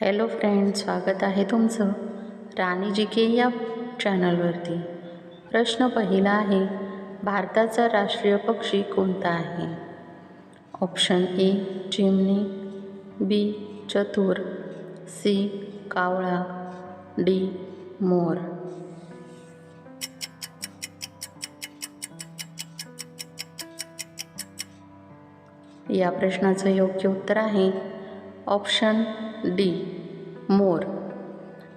Hello friend स्वागत आहे तुमचं राणी जी के या चॅनलवरती. प्रश्न पहिला आहे भारताचा राष्ट्रीय पक्षी कोणता आहे? ऑप्शन ए चिमणी बी चतुर सी कावळा डी मोर. या प्रश्नाचं योग्य उत्तर आहे ऑप्शन डी मोर.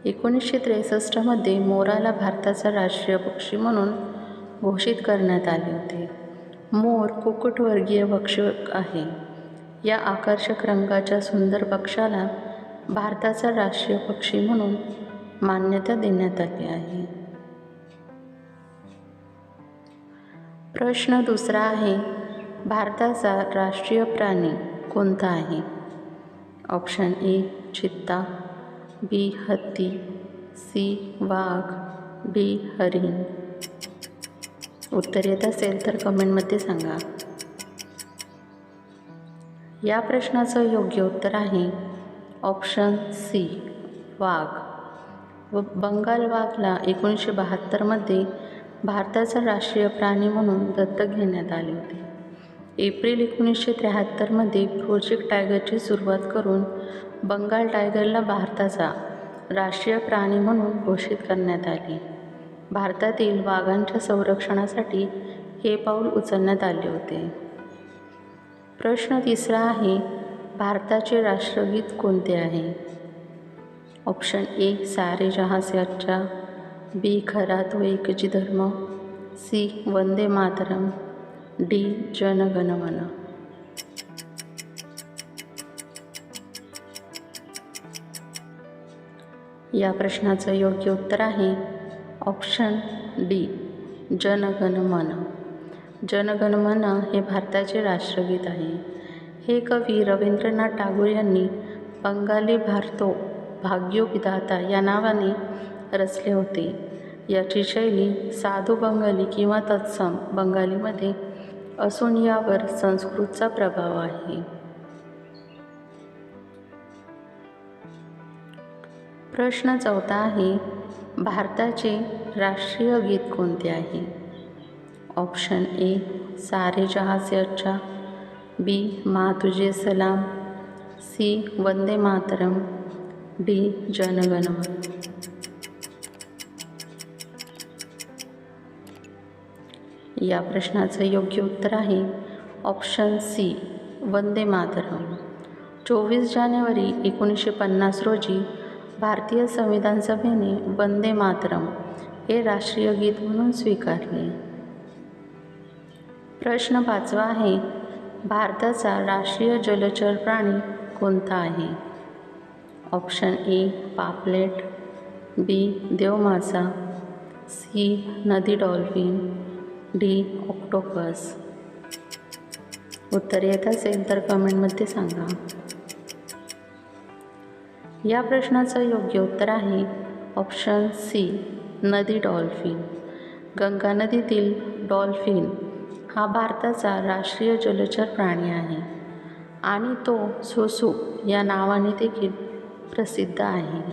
एकोणीसशे त्रेसष्टमध्ये मोराला भारताचा राष्ट्रीय पक्षी म्हणून घोषित करण्यात आले होते. मोर कुकुटवर्गीय भक्षक आहे. या आकर्षक रंगाच्या सुंदर पक्षाला भारताचा राष्ट्रीय पक्षी म्हणून मान्यता देण्यात आली आहे. प्रश्न दुसरा आहे भारताचा राष्ट्रीय प्राणी कोणता आहे? ऑप्शन ए चित्ता बी हत्ती सी वाघ डी हरिण. उत्तर येत असेल तर कमेंटमध्ये सांगा. या प्रश्नाचं योग्य उत्तर आहे ऑप्शन सी वाघ. व बंगाल वाघला एकोणीसशे बहात्तरमध्ये भारताचा राष्ट्रीय प्राणी म्हणून दत्तक घेण्यात आले होते. एप्रिल एकोणीसशे त्र्याहत्तरमध्ये प्रोजेक्ट टायगरची सुरुवात करून बंगाल टायगरला भारताचा राष्ट्रीय प्राणी म्हणून घोषित करण्यात आले. भारतातील वाघांच्या संरक्षणासाठी हे पाऊल उचलण्यात आले होते. प्रश्न तिसरा आहे भारताचे राष्ट्रगीत कोणते आहे? ऑप्शन ए सारे जहाज से बी खरा तो एकजी धर्म सी वंदे मातरम. डी जनगणमन. या प्रश्नाचं योग्य उत्तर आहे ऑप्शन डी जनगणमन. जनगणमन हे भारताचे राष्ट्रगीत आहे. हे कवी रवींद्रनाथ टागोर यांनी बंगाली भारतो भाग्यो विधाता या नावाने रचले होते. याची शैली साधू बंगाली किंवा तत्सम बंगालीमध्ये असून यावर संस्कृतचा प्रभाव आहे. प्रश्न चौथा आहे भारताचे राष्ट्रीय गीत कोणते आहे? ऑप्शन ए सारे जहाँ से अच्छा B Maa Tujhe Salaam C Vande Mataram D Jana Gana Mana या प्रश्नाचं योग्य उत्तर आहे. Option C Vande Mataram. चोवीस जानेवारी एकोणीसशे पन्नास रोजी भारतीय संविधान सभेने वंदे मातरम हे राष्ट्रीय गीत म्हणून स्वीकारले. प्रश्न पाचवा आहे भारताचा राष्ट्रीय जलचर प्राणी कोणता आहे? ऑप्शन ए पापलेट. बी देवमासा. सी नदी डॉल्फिन. D octopus. उत्तर येत असेल तर कमेंटमध्ये सांगा. या प्रश्नाचं योग्य उत्तर आहे ऑप्शन सी नदी डॉल्फिन. गंगा नदीतील डॉल्फिन हा भारताचा राष्ट्रीय जलचर प्राणी आहे आणि तो सोसू या नावाने देखील प्रसिद्ध आहे.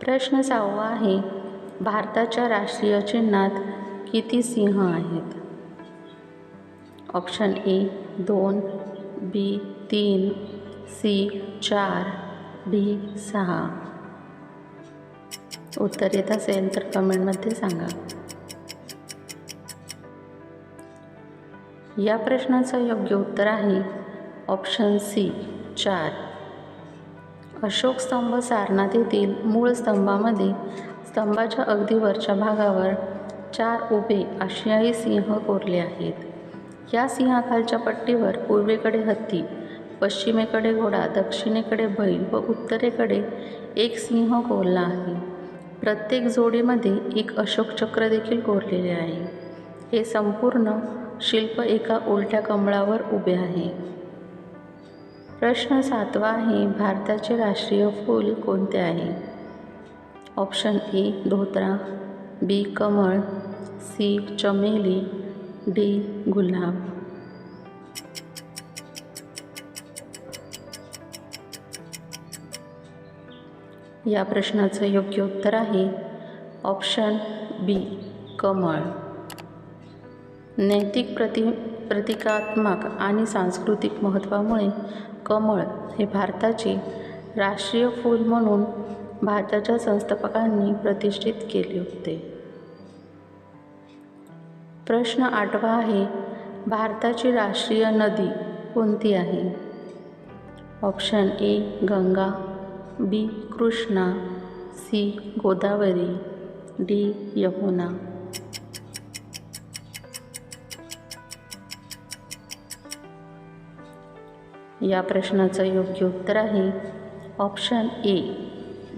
प्रश्न सहावा आहे भारताच्या राष्ट्रीय चिन्हात किती सिंह आहेत? ऑप्शन ए दोन बी तीन सी चार डी सहा. उत्तर येत असेल तर कमेंटमध्ये सांगा. या प्रश्नाचं योग्य उत्तर आहे ऑप्शन सी चार. अशोक स्तंभ सारनाथ येथील मूळ स्तंभामध्ये स्तंभाच्या अगदी वरच्या भागावर चार उभे आशियाई सिंह कोरले आहेत. या सिंहाखालच्या पट्टीवर पूर्वेकडे हत्ती पश्चिमेकडे घोडा दक्षिणेकडे बैल व उत्तरेकडे एक सिंह कोरला आहे. प्रत्येक जोडीमध्ये एक अशोकचक्र देखील कोरलेले आहे. हे संपूर्ण शिल्प एका उलट्या कमळावर उभे आहे. प्रश्न सातवा आहे भारताचे राष्ट्रीय फूल कोणते आहे? ऑप्शन ए धोत्रा बी कमळ सी चमेली डी गुलाब. या प्रश्नाचं योग्य उत्तर आहे ऑप्शन बी कमळ. नैतिक प्रति प्रतिकात्मक आणि सांस्कृतिक महत्त्वामुळे कमळ हे भारताचे राष्ट्रीय फूल म्हणून भारताच्या संस्थापकांनी प्रतिष्ठित केले होते. प्रश्न आठवा आहे भारताची राष्ट्रीय नदी कोणती आहे? Option A Ganga B Krishna C Godavari D Yamuna. या प्रश्नाचं योग्य उत्तर आहे ऑप्शन ए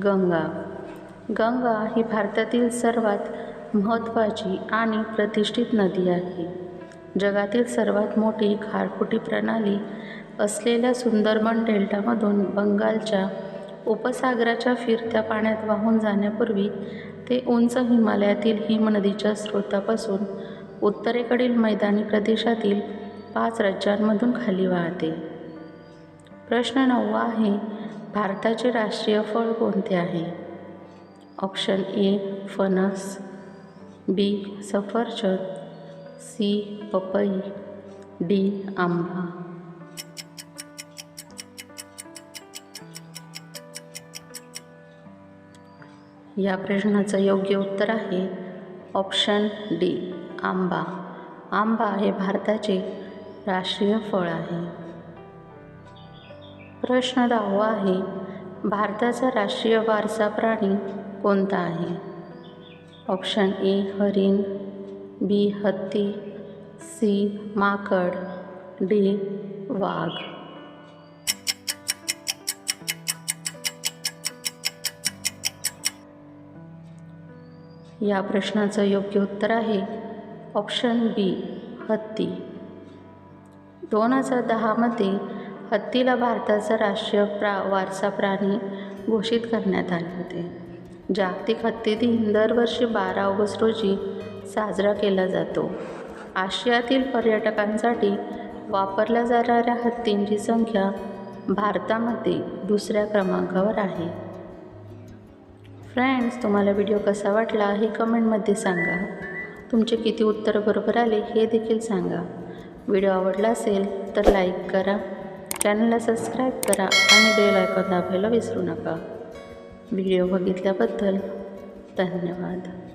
गंगा. गंगा ही भारतातील सर्वात महत्त्वाची आणि प्रतिष्ठित नदी आहे. जगातील सर्वात मोठी खारफुटी प्रणाली असलेल्या सुंदरबन डेल्टामधून बंगालच्या उपसागराच्या फिरत्या पाण्यात वाहून जाण्यापूर्वी ते उंच हिमालयातील हिमनदीच्या स्रोतापासून उत्तरेकडील मैदानी प्रदेशातील पाच राज्यांमधून खाली वाहते. प्रश्न नववा आहे भारताचे राष्ट्रीय फळ कोणते आहे? ऑप्शन ए फणस बी सफरचंद सी पपई डी आंबा. या प्रश्नाचं योग्य उत्तर आहे ऑप्शन डी आंबा. आंबा हे भारताचे राष्ट्रीय फळ आहे. प्रश्न दहावा आहे भारताचा राष्ट्रीय वारसा प्राणी कोणता आहे? ऑप्शन ए हरिण बी हत्ती सी माकड डी वाघ. या प्रश्नाचं योग्य उत्तर आहे ऑप्शन बी हत्ती. दोन हजार दहामध्ये हत्तीला भारताचा राष्ट्रीय प्रा वारसा प्राणी घोषित करण्यात आले होते. जागतिक हत्ती दिन दरवर्षी बारा ऑगस्ट रोजी साजरा केला जातो. आशियातील पर्यटकांसाठी वापरल्या जाणाऱ्या हत्तींची संख्या भारतामध्ये दुसऱ्या क्रमांकावर आहे. फ्रेंड्स तुम्हाला व्हिडिओ कसा वाटला हे कमेंटमध्ये सांगा. तुमचे किती उत्तर बरोबर आले हे देखील सांगा. व्हिडिओ आवडला असेल तर लाईक करा. चॅनलला सबस्क्राईब करा आणि बेल आयकॉन दाबायला विसरू नका. व्हिडिओ बघितल्याबद्दल धन्यवाद.